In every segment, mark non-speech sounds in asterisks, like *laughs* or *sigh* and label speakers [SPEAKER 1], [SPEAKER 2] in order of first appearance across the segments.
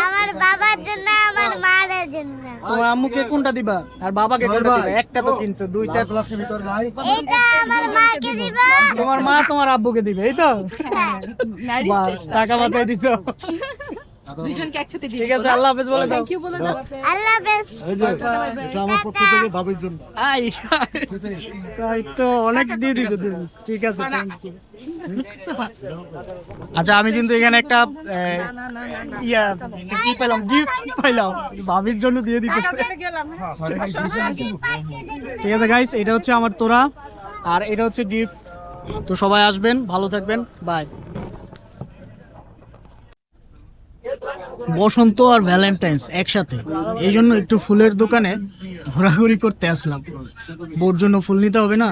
[SPEAKER 1] আমার বাবার জন্য আমার মায়ের জন্য।
[SPEAKER 2] তোমার আম্মুকে কোনটা দিবা? আর বাবাকে কোনটা দিবা? একটা তো কিনছো দুইটা।
[SPEAKER 1] এইটা আমার মাকে দিব।
[SPEAKER 2] তোমার মা তোমার আব্বুকে দিবে এই তো? বাস টাকা বাঁচাই দিছো। *laughs*
[SPEAKER 3] দুজনকে একসাথে দিয়ে
[SPEAKER 2] ঠিক আছে আল্লাহ হাফেজ বলে দাও।
[SPEAKER 3] কি বলে দাও।
[SPEAKER 1] আল্লাহ হাফেজ।
[SPEAKER 4] আমার পক্ষ থেকে ভাবির জন্য।
[SPEAKER 2] আই তাই তো অনেক দিয়ে দিছো ঠিক আছে thank you. আচ্ছা আমি কিন্তু এখানে একটা ইয়া কি পেলাম গিফট পাইলাম। ভাবির জন্য দিয়ে দিতেছে। ঠিক আছে গাইস এটা হচ্ছে আমার তোরা আর এটা হচ্ছে গিফট তো সবাই আসবেন ভালো থাকবেন বাই বসন্ত আর ভ্যালেন্টাইন্স একসাথে। এই জন্য একটু ফুলের দোকানে ঘোরাঘুরি করতে আসলাম। বোর জন্য ফুল নিতে হবে না?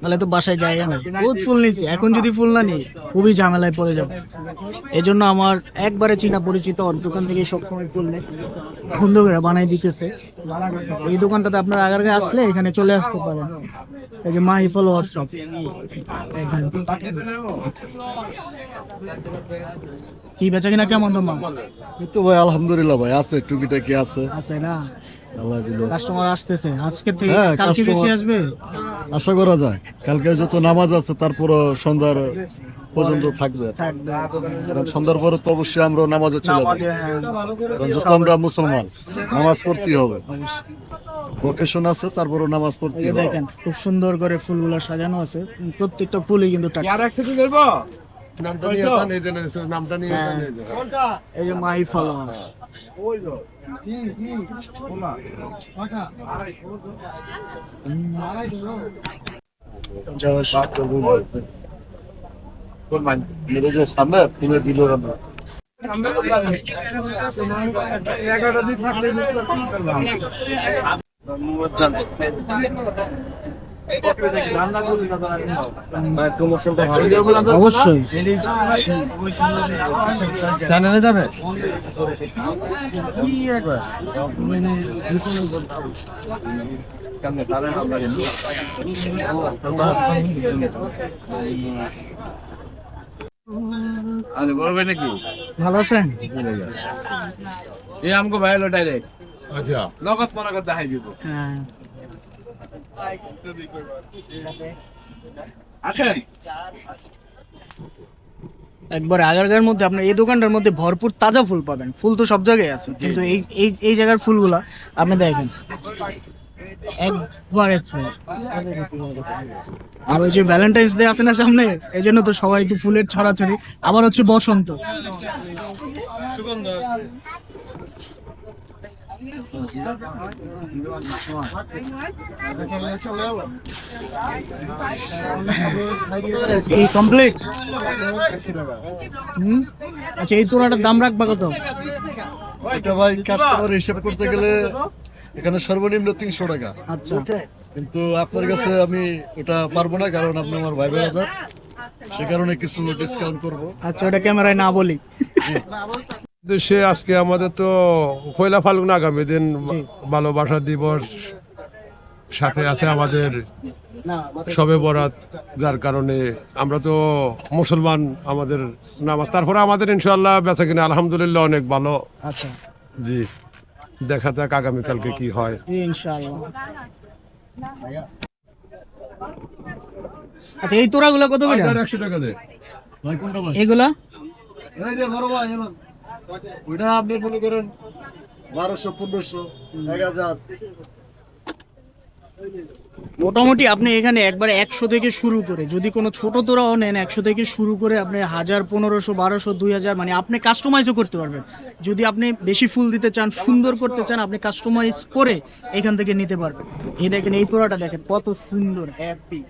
[SPEAKER 2] তাহলে তো বাসায় জায়গা না বহুত ফুল নিছি এখন যদি ফুল না নিই খুবই ঝামেলায় পড়ে যাব। এই জন্য আমার একবারে চিনা পরিচিত ওর দোকান থেকে সবসময় ফুল নেই। সুন্দর করে বানাই দিতেছে। এই দোকানটাতে আপনার আগারগে আসলে এখানে চলে আসতে পারেন। এই যে মাহি ফলোয়ার শপ। কি বেচা কিনা কেমন তোমার?
[SPEAKER 4] এই তো ভাই আলহামদুলিল্লাহ ভাই আছে টুকিটাকি আছে।
[SPEAKER 2] আছে না? কাস্টমার আসতেছে। আজকে থেকে
[SPEAKER 4] হ্যাঁ,
[SPEAKER 2] কালকে বেশি আসবে?
[SPEAKER 4] আশা করা যায়। কালকে যত নামাজ আছে তারপরও সন্ধ্যার পর্যন্ত থাকবে। সন্ধ্যার পরে তো অবশ্যই আমরা নামাজে চলে
[SPEAKER 2] নামাজে, হ্যাঁ।
[SPEAKER 4] যত আমরা মুসলমান নামাজ পড়তেই হবে। ভোকেশন আছে তারপরও নামাজ হবে।
[SPEAKER 2] দেখেন খুব সুন্দর করে ফুলগুলো সাজানো আছে। প্রত্যেকটা ফুলই কিন্তু টাকা
[SPEAKER 5] নামটা নিয়ে এই যে নামটা নিয়ে যান, এই যে।
[SPEAKER 2] এই যে মাহি ফলোয়ার
[SPEAKER 4] সামনে তুলে দিল
[SPEAKER 2] অবশ্যই
[SPEAKER 4] চ্যানেলে যাবে
[SPEAKER 5] নাকি
[SPEAKER 2] ভালো আছেন?
[SPEAKER 5] এই আমগো ভাই ডাইরেক্ট আচ্ছা। লগত মনে করে দেখাই দিব।
[SPEAKER 2] হ্যাঁ।
[SPEAKER 5] আসেন।
[SPEAKER 2] একবার আগারগার মধ্যে আপনার এই দোকানটার মধ্যে ভরপুর তাজা ফুল পাবেন। ফুল তো সব জায়গায় আছে কিন্তু এই এই এই জায়গার ফুলগুলা আপনি দেখেন। একবারে। আর ওই যে ভ্যালেন্টাইন্স ডে আছে না সামনে এই জন্য তো সবাই একটু ফুলের ছড়াছড়ি। আবার হচ্ছে বসন্ত। এই কমপ্লিট আচ্ছা এই তোরাটার দাম রাখবা কত?
[SPEAKER 4] এটা ভাই কাস্টমার হিসেব করতে গেলে এখানে সর্বনিম্ন তিনশো টাকা।
[SPEAKER 2] আচ্ছা।
[SPEAKER 4] কিন্তু আপনার কাছে আমি এটা পারব না কারণ আপনি আমার ভাই বেড়াদার সে কারণে কিছু ডিসকাউন্ট করব।
[SPEAKER 2] আচ্ছা ওটা ক্যামেরায় না বলি।
[SPEAKER 5] সে আজকে আমাদের তো পয়লা ফাল্গুন আগামী দিন ভালোবাসা দিবস সাথে আছে আমাদের সবে বরাত যার কারণে আমরা তো মুসলমান আমাদের নামাজ। তারপরে আমাদের ইনশাল্লাহ বেচা কিনা আলহামদুলিল্লাহ অনেক ভালো।
[SPEAKER 2] আচ্ছা।
[SPEAKER 5] জি। দেখা যাক আগামীকালকে কি হয়।
[SPEAKER 2] ইনশাআল্লাহ। আচ্ছা এই তোরাগুলো কত করে?
[SPEAKER 5] একশো টাকা দে।
[SPEAKER 4] ভাই কোনটা
[SPEAKER 2] এগুলা?
[SPEAKER 4] এই যে বড় ভাই এবার ওইটা আপনি মনে করেন বারোশো, পনেরোশো, এক হাজার।
[SPEAKER 2] মোটামুটি আপনি এখানে একবার একশো থেকে শুরু করে, যদি কোনো ছোট তোরাও নেন, একশো থেকে শুরু করে আপনি হাজার, পনেরোশো, বারোশো, দুই হাজার মানে আপনি কাস্টমাইজও করতে পারবেন। যদি আপনি বেশি ফুল দিতে চান, সুন্দর করতে চান, আপনি কাস্টমাইজ করে এখান থেকে নিতে পারবেন। এই দেখেন, এই তোরাটা দেখেন, কত সুন্দর হ্যাপি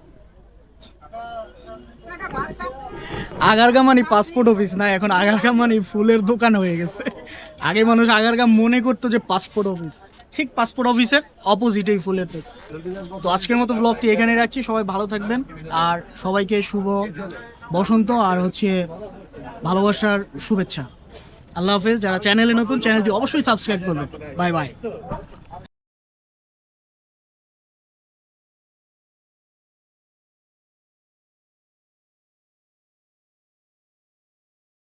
[SPEAKER 2] আগারগা মানে পাসপোর্ট অফিস না, এখন আগারগা মানে ফুলের দোকান হয়ে গেছে। আগে মানুষ আগারগা মনে করতো যে পাসপোর্ট অফিস ঠিক পাসপোর্ট অফিসের অপোজিটেই ফুলের দোকান। তো আজকের মতো ব্লগটি এখানে রাখছি, সবাই ভালো থাকবেন। আর সবাইকে শুভ বসন্ত আর হচ্ছে ভালোবাসার শুভেচ্ছা। আল্লাহ হাফেজ, যারা চ্যানেলে নতুন চ্যানেলটি অবশ্যই সাবস্ক্রাইব করবেন। Bye bye